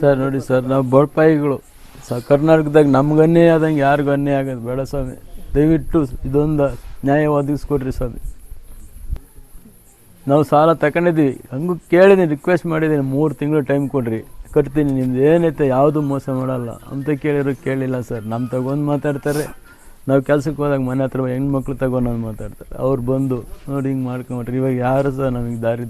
Sir, ನೋಡಿ sir, ನಾವು ಬಡಪಾಯಿಗಳು ಸ, ಕರ್ನಾಟಕದಾಗ ನಮ್ಗೆ ಅನ್ಯಾಯ ಆದಂಗೆ ಯಾರಿಗೂ ಅನ್ಯಾಯ ಆಗೋದು ಬೇಡ ಸ್ವಾಮಿ. ದಯವಿಟ್ಟು ಇದೊಂದು ನ್ಯಾಯ ಒದಗಿಸ್ಕೊಡ್ರಿ ಸ್ವಾಮಿ. ನಾವು ಸಾಲ ತಗೊಂಡಿದ್ದೀವಿ ಹಂಗೂ ಕೇಳಿದ್ದೀನಿ ರಿಕ್ವೆಸ್ಟ್ ಮಾಡಿದ್ದೀನಿ. ಮೂರು ತಿಂಗಳು ಟೈಮ್ ಕೊಡ್ರಿ. ಕಟ್ತೀನಿ, ನಿಮ್ದು ಏನೈತೆ ಯಾವುದು ಮೋಸ ಮಾಡಲ್ಲ ಅಂತ ಕೇಳಿರೋ ಕೇಳಿಲ್ಲ ಸರ್. ನಮ್ಮ ತಗೊಂಡು ಮಾತಾಡ್ತಾರೆ. ನಾವು ಕೆಲಸಕ್ಕೆ ಹೋದಾಗ ಮನೆ ಹತ್ರ ಹೆಣ್ಮಕ್ಳು ತಗೊಂಡು ಮಾತಾಡ್ತಾರೆ. ಅವ್ರು ಬಂದು ನೋಡಿ ಹಿಂಗೆ ಮಾಡ್ಕೊಂಬಿಟ್ರಿ ಇವಾಗ ಯಾರು ಸರ್ ನಮಗೆ ದಾರಿ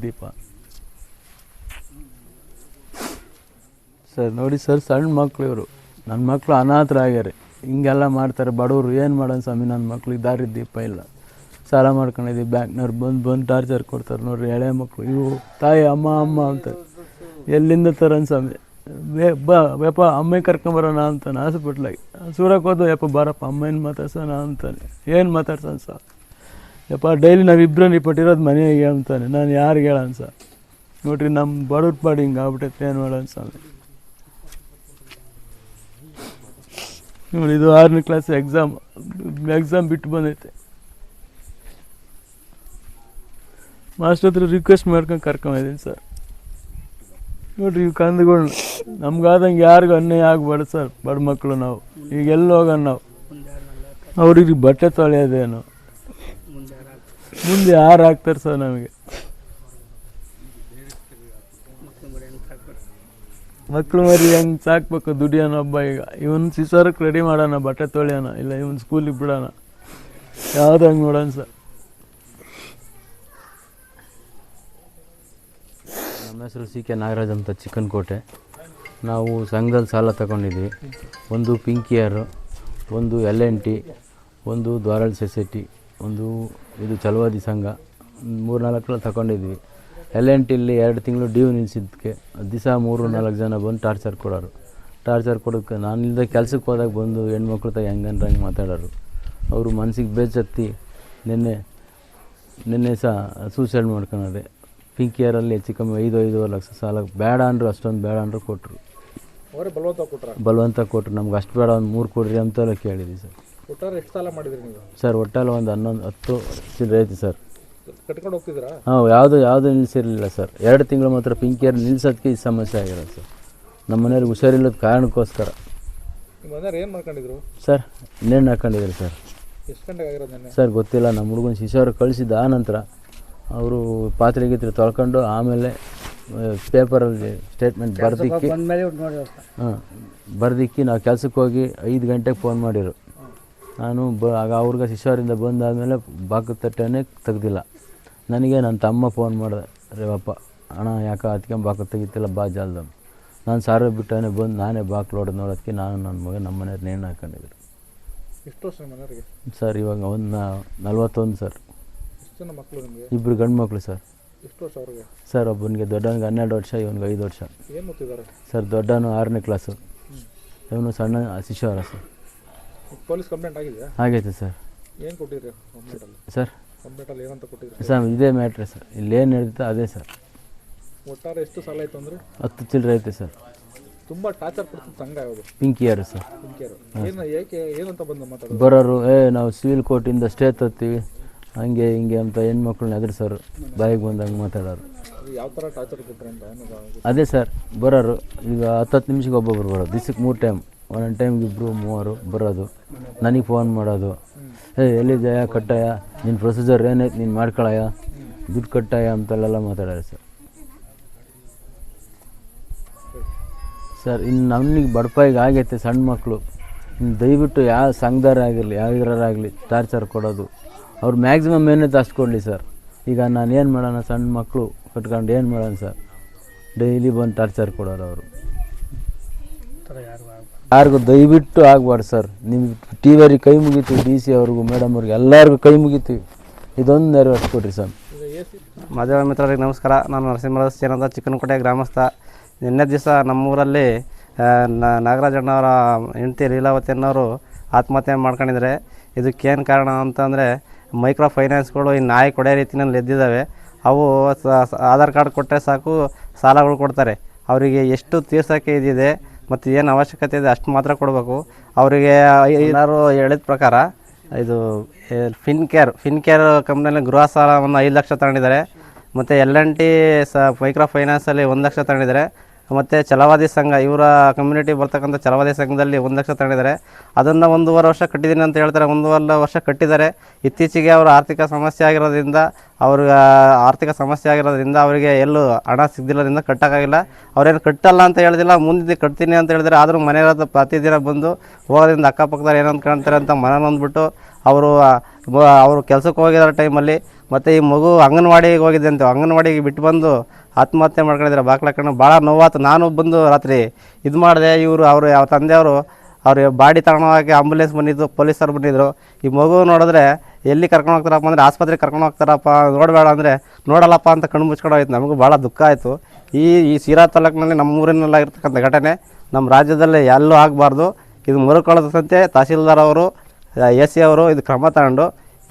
ಸರ್, ನೋಡಿ ಸರ್, ಸಣ್ಣ ಮಕ್ಳು ಇವರು. ನನ್ನ ಮಕ್ಕಳು ಅನಾಥರ ಆಗ್ಯಾರೆ. ಹಿಂಗೆಲ್ಲ ಮಾಡ್ತಾರೆ, ಬಡವರು ಏನು ಮಾಡೋಣ ಸ್ವಾಮಿ ನನ್ನ ಮಕ್ಳಿಗೆ ದಾರಿ ದೀಪ ಇಲ್ಲ. ಸಾಲ ಮಾಡ್ಕೊಂಡಿದ್ದೀವಿ, ಬ್ಯಾಂಕ್ನವ್ರು ಬಂದು ಬಂದು ಟಾರ್ಚರ್ ಕೊಡ್ತಾರೆ ನೋಡ್ರಿ, ಎಳೆ ಮಕ್ಕಳು ಇವು ತಾಯಿ, ಅಮ್ಮ ಅಮ್ಮ ಅಂತ ಎಲ್ಲಿಂದ ತರೋಣ ಸ್ವಾಮಿ? ಬೇ, ಬಾ, ಯಪ್ಪ, ಅಮ್ಮ ಕರ್ಕೊಂಬರೋಣ ಅಂತಾನೆ ಹಾಸ್ಪಿಟ್ಲಾಗಿ. ಸೂರಕ್ಕೆ ಹೋದ ಯಪ್ಪ, ಬಾರಪ್ಪ, ಅಮ್ಮನ ಮಾತಾಡ್ಸೋಣ ಅಂತಾನೆ. ಏನು ಮಾತಾಡ್ಸೋಣ ಸರ್? ಯಪ್ಪ, ಡೈಲಿ ನಾವು ಇಬ್ಬರು ಇಪ್ಪಟ್ಟಿರೋದು ಮನೆಗೆ ಅಂತಾನೆ ನಾನು ಯಾರಿಗೆ ಹೇಳೋಣ ಸರ್? ನೋಡ್ರಿ ನಮ್ಮ ಬಡವ್ರ ಪಾಡಿ ಹಿಂಗೆ ಆಗ್ಬಿಟ್ಟೈತೆ ಏನು ಮಾಡೋಣ ಸ್ವಾಮಿ? ನೋಡಿ, ಇದು ಆರನೇ ಕ್ಲಾಸ್ ಎಕ್ಸಾಮ್ ಎಕ್ಸಾಮ್ ಬಿಟ್ಟು ಬಂದೈತೆ. ಮಾಸ್ಟರ್ ಹತ್ರ ರಿಕ್ವೆಸ್ಟ್ ಮಾಡ್ಕೊಂಡು ಕರ್ಕೊಂಡಿದ್ದೀನಿ ಸರ್ ನೋಡ್ರಿ ಇವು ಕಂದುಗಳು ನಮ್ಗಾದಂಗೆ ಯಾರಿಗೂ ಅನ್ಯಾಯ ಆಗ್ಬಾರ್ದು ಸರ್ ಬಡ ಮಕ್ಕಳು ನಾವು. ಈಗ ಎಲ್ಲಿ ಹೋಗೋಣ ನಾವು? ಅವ್ರಿಗೆ ಬಟ್ಟೆ ತೊಳೆಯೋದೇನು? ಮುಂದೆ ಯಾರು ಹಾಕ್ತಾರೆ ಸರ್ ನಮಗೆ? ಮಕ್ಳು ಮರಿ ಹೆಂಗೆ ಸಾಕ್ಬೇಕು ದುಡಿಯೋಣ ಹಬ್ಬ ಈಗ? ಇವನ್ ಸಿಸೋರಕ್ಕೆ ರೆಡಿ ಮಾಡೋಣ, ಬಟ್ಟೆ ತೊಳೆಯೋಣ, ಇಲ್ಲ ಇವನ್ ಸ್ಕೂಲಿಗೆ ಬಿಡೋಣ. ಯಾವ್ದು ಹಂಗೆ ನೋಡೋಣ ಸರ್? ನಮ್ಮ ಹೆಸರು ಸಿ ಕೆ ನಾಗರಾಜ್ ಅಂತ ಚಿಕ್ಕನಕೋಟೆ. ನಾವು ಸಂಘದಲ್ಲಿ ಸಾಲ ತಗೊಂಡಿದ್ವಿ. ಒಂದು ಪಿಂಕಿಯರು ಒಂದು ಎಲ್ ಎನ್ ಟಿ, ಒಂದು ದ್ವಾರಳ್ ಸೊಸೈಟಿ, ಒಂದು ಇದು ಚಲವಾದಿ ಸಂಘ ಮೂರು ನಾಲ್ಕು ತಗೊಂಡಿದ್ವಿ. ಎಲ್ ಎನ್ ಎರಡು ತಿಂಗಳು ಡ್ಯೂ ನಿಲ್ಲಿಸಿದ್ದಕ್ಕೆ ದಿವಸ ಮೂರು ನಾಲ್ಕು ಜನ ಬಂದು ಟಾರ್ಚರ್ ಕೊಡೋರು. ಟಾರ್ಚರ್ ಕೊಡೋಕ್ಕೆ ನಾನಿಲ್ಲದೆ ಕೆಲ್ಸಕ್ಕೆ ಹೋದಾಗ ಬಂದು ಹೆಣ್ಮಕ್ಳು ತಾಯಿ ಹೆಂಗಂದ್ರೆ ಹಂಗೆ ಮಾತಾಡೋರು. ಅವರು ಮನಸ್ಸಿಗೆ ಬೇಜತ್ತಿ ನಿನ್ನೆ ನಿನ್ನೆ ಸಹ ಸೂಸೈಡ್ ಮಾಡ್ಕೊಳೋದೆ ಪಿಂಕ್ ಇಯರಲ್ಲಿ ಹೆಚ್ಚು ಕಮ್ಮಿ ಐದು ಐದೂವರೆ ಲಕ್ಷ ಸಾಲ. ಬೇಡ ಅಂದರು ಅಷ್ಟೊಂದು ಬೇಡ ಅಂದರು ಕೊಟ್ಟರು ಅವರೇ ಬಲವಂತ ಕೊಟ್ಟರು ನಮ್ಗೆ ಅಷ್ಟು ಬೇಡ ಒಂದು ಮೂರು ಕೊಡ್ರಿ ಅಂತೆಲ್ಲ ಕೇಳಿದ್ವಿ ಸರ್. ಎಷ್ಟು ಸಾಲ ಮಾಡಿದ್ರಿ ನೀವು? ಸರ್ ಒಟ್ಟಲ್ಲಿ ಒಂದು ಹನ್ನೊಂದು ಹತ್ತು ಚಿಲ್ಲರೆ ಐತಿ ಸರ್. ಕಟ್ಕೊಂಡು ಹೋಗ್ತಿದ್ರಾ ಹಾಂ ಯಾವುದು ಯಾವುದು ನಿಲ್ಲಿಸಿರಲಿಲ್ಲ ಸರ್. ಎರಡು ತಿಂಗಳು ಮಾತ್ರ ಪಿಂಕಿಯರ್ ನಿಲ್ಸೋದಕ್ಕೆ ಈ ಸಮಸ್ಯೆ ಆಗಿರೋದು ಸರ್. ನಮ್ಮ ಮನೆಯವ್ರಿಗೆ ಹುಷಾರಿಲ್ಲದ ಕಾರಣಕ್ಕೋಸ್ಕರ. ನಿಮ್ಮ ಮನೆಯವ್ರು ಏನು ಮಾಡ್ಕೊಂಡಿದ್ರು? ಸರ್ ಇನ್ನೇನು ಹಾಕೊಂಡಿದ್ರು ಸರ್? ಎಷ್ಟು ಗಂಟೆಗೆ ಆಗಿರೋದು ನೆನ್ನೆ? ಸರ್ ಗೊತ್ತಿಲ್ಲ. ನಮ್ಮ ಹುಡುಗನ ಶಿಷ್ಯರು ಕಳಿಸಿದ ಆ ನಂತರ ಅವರು ಪಾತ್ರೆ ಗೀತ್ರೆ ತೊಳ್ಕೊಂಡು ಆಮೇಲೆ ಪೇಪರಲ್ಲಿ ಸ್ಟೇಟ್ಮೆಂಟ್ ಬರ್ದಿಕ್ಕಿ ಹಾಂ ಬರ್ದಿಕ್ಕಿ ನಾವು ಕೆಲಸಕ್ಕೆ ಹೋಗಿ ಐದು ಗಂಟೆಗೆ ಫೋನ್ ಮಾಡಿರು. ನಾನು ಬ ಆಗ ಅವ್ರಿಗೆ ಶಿಷ್ಯರಿಂದ ಬಂದಾದಮೇಲೆ ಬಾಕು ತಟ್ಟೆನೇ ತೆಗ್ದಿಲ್ಲ. ನನಗೆ ನನ್ನ ತಮ್ಮ ಫೋನ್ ಮಾಡಿದೆ ರೇವಪ್ಪ ಅಣ್ಣ ಯಾಕೆ ಹತ್ಕೊಂಡು ಬಾಕ ತೆಗಿತಿಲ್ಲ ಬಾ ಜಲ್ದಮ್ ನಾನು ಸಾರು ಬಿಟ್ಟನೆ ಬಂದು ನಾನೇ ಬಾಕ್ಲು ಹೊಡೆದು ನೋಡೋದಕ್ಕೆ ನಾನು ನನ್ನ ಮಗ ನಮ್ಮ ಮನೆಯವ್ರು ನೇಣು ಹಾಕೊಂಡಿದ್ರು ಎಷ್ಟು ವರ್ಷ ಮನೆಯವ್ರಿಗೆ? ಸರ್ ಇವಾಗ ಒಂದು ನಲ್ವತ್ತೊಂದು ಸರ್. ಎಷ್ಟು ಜನ ಮಕ್ಕಳು ನಿಮಗೆ? ಇಬ್ಬರು ಗಂಡು ಮಕ್ಕಳು ಸರ್. ಎಷ್ಟು ವರ್ಷ ಅವ್ರಿಗೆ? ಸರ್ ಒಬ್ಬನಿಗೆ ದೊಡ್ಡವನಿಗೆ ಹನ್ನೆರಡು ವರ್ಷ ಇವನಿಗೆ ಐದು ವರ್ಷ. ಏನು ಓದ್ತಿದ್ದಾರೆ? ಸರ್ ದೊಡ್ಡವನು ಆರನೇ ಕ್ಲಾಸು ಇವನು ಸಣ್ಣ ಶಿಶುವರ ಸರ್. ಪೊಲೀಸ್ ಕಂಪ್ಲೇಂಟ್ ಆಗಿದೆಯಾ? ಆಗೈತೆ ಸರ್. ಏನು ಕಂಪ್ಲೇಂಟಲ್ಲಿ ಸರ್ ಕಂಪ್ಲೇಂಟಲ್ಲಿ ಏನಂತ ಕೊಟ್ಟಿದ್ರಿ? ಸರ್ ಇದೇ ಮ್ಯಾಟ್ರೆ ಸರ್. ಇಲ್ಲೇನು ನಡೀತೋ ಅದೇ ಸರ್. ಒಟ್ಟಾರೆ ಎಷ್ಟು ಸಾಲ ಆಯ್ತು ಅಂದರೆ? ಹತ್ತು ಚಿಲ್ಲರೆ ಐತೆ ಸರ್. ತುಂಬ ಟಾರ್ಚರ್ ಕೊಡ್ತಿತ್ತು ಸಂಘ ಯಾವುದು ಪಿಂಕಿಯರು ಸರ್. ಪಿಂಕಿಯರು ಏನು ಏಕೆ ಏನಂತ ಬಂದು ಮಾತಾಡೋದು? ಬರೋರು ಏ ನಾವು ಸಿವಿಲ್ ಕೋರ್ಟಿಂದ ಸ್ಟೇ ತರ್ತೀವಿ ಹಂಗೆ ಹಿಂಗೆ ಅಂತ ಹೆಣ್ಮಕ್ಳನ್ನ ಸರ್ ಬಾಯಿಗೆ ಬಂದಂಗೆ ಮಾತಾಡೋರು. ಅದು ಯಾವ ಥರ ಟಾರ್ಚರ್ ಕೊಟ್ಟರೆ ಅಂತ ಅನ್ನೋದು ಅದೇ ಸರ್ ಬರೋರು ಈಗ ಹತ್ತತ್ತು ನಿಮಿಷಕ್ಕೆ ಒಬ್ಬೊಬ್ರು ಬರೋದು. ದಿವ್ಸಕ್ಕೆ ಮೂರು ಟೈಮ್ ಒಂದೊಂದು ಟೈಮ್ಗೆ ಇಬ್ಬರು ಮೂವರು ಬರೋದು. ನನಗೆ ಫೋನ್ ಮಾಡೋದು. ಏ ಎಲ್ಲಿದೆಯ ಕಟ್ಟಾಯ? ನಿನ್ನ ಪ್ರೊಸೀಜರ್ ಏನೈತೆ ನೀನು ಮಾಡ್ಕೊಳಯ? ದುಡ್ಡು ಕಟ್ಟಾಯ ಅಂತಲ್ಲೆಲ್ಲ ಮಾತಾಡೋರು ಸರ್. ಸರ್ ಇನ್ನು ನಮಗೆ ಬಡಪಾಯಿಗೆ ಆಗೈತೆ ಸಣ್ಣ ಮಕ್ಕಳು ಇನ್ನು ದಯವಿಟ್ಟು ಯಾವ ಸಂಘದಾರಾಗಿರಲಿ ಯಾವ ಇದರಾಗಲಿ ಟಾರ್ಚರ್ ಕೊಡೋದು. ಅವ್ರು ಮ್ಯಾಕ್ಸಿಮಮ್ ಏನೈತೆ ಅಷ್ಟು ಕೊಡಲಿ ಸರ್. ಈಗ ನಾನು ಏನು ಮಾಡೋಣ ಸಣ್ಣ ಮಕ್ಕಳು ಕಟ್ಕೊಂಡು ಏನು ಮಾಡೋಣ ಸರ್? ಡೈಲಿ ಬಂದು ಟಾರ್ಚರ್ ಕೊಡೋರು ಅವರು. ಯಾರಿಗೂ ದಯವಿಟ್ಟು ಆಗಬಾರ್ದು ಸರ್. ನಿಮ್ಮ ಟಿ ವಿ ಅವ್ರಿಗೆ ಕೈ ಮುಗಿತೀವಿ, ಡಿ ಸಿ ಅವ್ರಿಗೂ, ಮೇಡಮ್ ಅವ್ರಿಗೆ ಎಲ್ಲರಿಗೂ ಕೈ ಮುಗಿತೀವಿ. ಇದೊಂದು ನೆರವೇರಿಸ್ಕೊಡ್ರಿ ಸರ್. ಮಾಧ್ಯಮ ಮಿತ್ರರಿಗೆ ನಮಸ್ಕಾರ. ನಾನು ನರಸಿಂಹರಾಜ್ ಸೇನದ ಚಿಕ್ಕನಕೋಟೆ ಗ್ರಾಮಸ್ಥ. ನಿನ್ನೆ ದಿವಸ ನಮ್ಮೂರಲ್ಲಿ ನಾಗರಾಜಣ್ಣವರ ಹೆಂಡತಿ ಲೀಲಾವತಿ ಅನ್ನೋರು ಆತ್ಮಹತ್ಯೆ ಮಾಡ್ಕೊಂಡಿದ್ದಾರೆ. ಇದಕ್ಕೇನು ಕಾರಣ ಅಂತಂದರೆ, ಮೈಕ್ರೋ ಫೈನಾನ್ಸ್ಗಳು ಈ ನಾಯಿ ಕೊಡೋ ರೀತಿಯಲ್ಲಿ ಎದ್ದಿದ್ದಾವೆ. ಅವು ಆಧಾರ್ ಕಾರ್ಡ್ ಕೊಟ್ಟರೆ ಸಾಕು, ಸಾಲಗಳು ಕೊಡ್ತಾರೆ. ಅವರಿಗೆ ಎಷ್ಟು ತೀರ್ಸೋಕೆ ಇದಿದೆ ಮತ್ತು ಏನು ಅವಶ್ಯಕತೆ ಇದೆ ಅಷ್ಟು ಮಾತ್ರ ಕೊಡಬೇಕು. ಅವರಿಗೆ ಎಲ್ಲರೂ ಹೇಳಿದ ಪ್ರಕಾರ ಇದು ಫಿನ್ ಕೇರ್ ಫಿನ್ ಕೇರ್ ಕಂಪ್ನಿಯಲ್ಲಿ ಗೃಹ ಸಾಲವನ್ನು ಐದು ಲಕ್ಷ ತಗೊಂಡಿದ್ದಾರೆ. ಮತ್ತು ಎಲ್ ಎನ್ ಟಿ ಸ ಮೈಕ್ರೋ ಫೈನಾನ್ಸಲ್ಲಿ ಒಂದು ಲಕ್ಷ ತಗೊಂಡಿದ್ದಾರೆ. ಮತ್ತು ಛಲವಾದಿ ಸಂಘ, ಇವರ ಕಮ್ಯುನಿಟಿ ಬರ್ತಕ್ಕಂಥ ಛಲವಾದಿ ಸಂಘದಲ್ಲಿ ಒಂದು ಲಕ್ಷ ತಗೊಂಡಿದ್ದಾರೆ. ಅದನ್ನು ಒಂದೂವರೆ ವರ್ಷ ಕಟ್ಟಿದ್ದೀನಿ ಅಂತ ಹೇಳ್ತಾರೆ. ಒಂದೂವರೆ ವರ್ಷ ಕಟ್ಟಿದ್ದಾರೆ. ಇತ್ತೀಚೆಗೆ ಅವರ ಆರ್ಥಿಕ ಸಮಸ್ಯೆ ಆಗಿರೋದ್ರಿಂದ ಅವ್ರಿಗೆ ಆರ್ಥಿಕ ಸಮಸ್ಯೆ ಆಗಿರೋದ್ರಿಂದ ಅವರಿಗೆ ಎಲ್ಲೂ ಹಣ ಸಿಗ್ದಿಲ್ಲದ್ರಿಂದ ಕಟ್ಟೋಕ್ಕಾಗಿಲ್ಲ. ಅವ್ರೇನು ಕಟ್ಟಲ್ಲ ಅಂತ ಹೇಳಿದಿಲ್ಲ. ಮುಂದೆ ಕಟ್ತೀನಿ ಅಂತ ಹೇಳಿದ್ರೆ ಆದರೂ ಮನೆಯವ್ರ ಪ್ರತಿದಿನ ಬಂದು ಹೋಗೋದ್ರಿಂದ ಅಕ್ಕಪಕ್ಕದವ್ರು ಏನಂತ ಕಾಣ್ತಾರೆ ಅಂತ ಮನ ಅಂದ್ಬಿಟ್ಟು ಅವರು ಅವರು ಕೆಲಸಕ್ಕೆ ಹೋಗಿದ್ದಾರೆ ಟೈಮಲ್ಲಿ ಮತ್ತು ಈ ಮಗು ಅಂಗನವಾಡಿಗೆ ಹೋಗಿದೆ ಅಂತ ಅಂಗನವಾಡಿಗೆ ಬಿಟ್ಟು ಬಂದು ಆತ್ಮಹತ್ಯೆ ಮಾಡ್ಕೊಂಡಿದ್ದಾರೆ. ಕಣ್ಣು ಭಾಳ ನೋವಾತು. ನಾನು ಬಂದು ರಾತ್ರಿ ಇದು ಮಾಡಿದೆ, ಇವರು, ಅವರು ಯಾವ ತಂದೆಯವರು, ಅವ್ರ ಬಾಡಿ ತಗೊಂಡೋಗಿ ಆಂಬುಲೆನ್ಸ್ ಬಂದಿದ್ದು, ಪೊಲೀಸರು ಬಂದಿದ್ದರು ಈ ಮಗು ನೋಡಿದ್ರೆ ಎಲ್ಲಿ ಕರ್ಕೊಂಡು ಹೋಗ್ತಾರಪ್ಪ ಅಂದರೆ ಆಸ್ಪತ್ರೆಗೆ ಕರ್ಕೊಂಡು ಹೋಗ್ತಾರಪ್ಪ, ನೋಡಬೇಡ ಅಂದರೆ ನೋಡಲ್ಲಪ್ಪ ಅಂತ ಕಣ್ಣು ಮುಚ್ಕೊಂಡು ಹೋಯ್ತು ನಮಗೂ ಭಾಳ ದುಃಖ ಆಯಿತು. ಈ ಈ ಸೀರಾ ತಾಲೂಕಿನಲ್ಲಿ ನಮ್ಮ ಊರಿನಲ್ಲಾಗಿರ್ತಕ್ಕಂಥ ಘಟನೆ ನಮ್ಮ ರಾಜ್ಯದಲ್ಲಿ ಎಲ್ಲೂ ಆಗಬಾರ್ದು. ಇದು ಮರುಕೊಳ್ಳದಂತೆ ತಹಸೀಲ್ದಾರ್ ಅವರು ಎ ಸಿ ಅವರು ಇದು ಕ್ರಮ ತಗೊಂಡು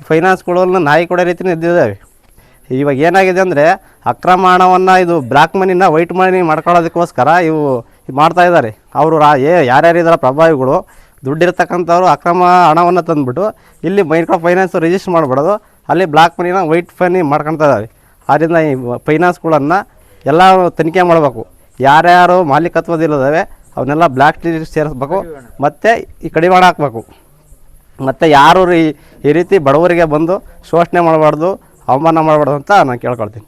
ಫೈನಾನ್ಸ್ಗಳನ್ನ ನಾಯಿ ಕೊಡೋ ರೀತಿ ಇದ್ದಿದ್ದಾವೆ. ಇವಾಗ ಏನಾಗಿದೆ ಅಂದರೆ ಅಕ್ರಮ ಹಣವನ್ನು ಇದು ಬ್ಲ್ಯಾಕ್ ಮನಿನ ವೈಟ್ ಮನಿ ಮಾಡ್ಕೊಳ್ಳೋದಕ್ಕೋಸ್ಕರ ಇವು ಮಾಡ್ತಾ ಇದ್ದಾರೆ. ಅವರು ರಾ ಏ ಯಾರ್ಯಾರಿದ್ದಾರೆ ಪ್ರಭಾವಿಗಳು, ದುಡ್ಡಿರ್ತಕ್ಕಂಥವ್ರು ಅಕ್ರಮ ಹಣವನ್ನು ತಂದುಬಿಟ್ಟು ಇಲ್ಲಿ ಮೈಕ್ರೋ ಫೈನಾನ್ಸ್ ರಿಜಿಸ್ಟರ್ ಮಾಡಿಬಿಡೋದು, ಅಲ್ಲಿ ಬ್ಲ್ಯಾಕ್ ಮನಿನ ವೈಟ್ ಮನಿ ಮಾಡ್ಕೊತಾ ಇದ್ದಾರೆ. ಆದ್ದರಿಂದ ಈ ಫೈನಾನ್ಸ್ಗಳನ್ನು ಎಲ್ಲ ತನಿಖೆ ಮಾಡಬೇಕು. ಯಾರ್ಯಾರು ಮಾಲೀಕತ್ವದಿಲ್ಲದವೆ, ಅವನ್ನೆಲ್ಲ ಬ್ಲ್ಯಾಕ್ ಲಿಸ್ಟ್ ಸೇರಿಸ್ಬೇಕು, ಮತ್ತು ಈ ಕಡಿವಾಣ ಹಾಕಬೇಕು. ಮತ್ತು ಯಾರು ಈ ರೀತಿ ಬಡವರಿಗೆ ಬಂದು ಶೋಷಣೆ ಮಾಡಬಾರ್ದು ಅವಮಾನ ಮಾಡಬಾರ್ದು ಅಂತ ನಾನು ಕೇಳ್ಕೊಳ್ತೀನಿ.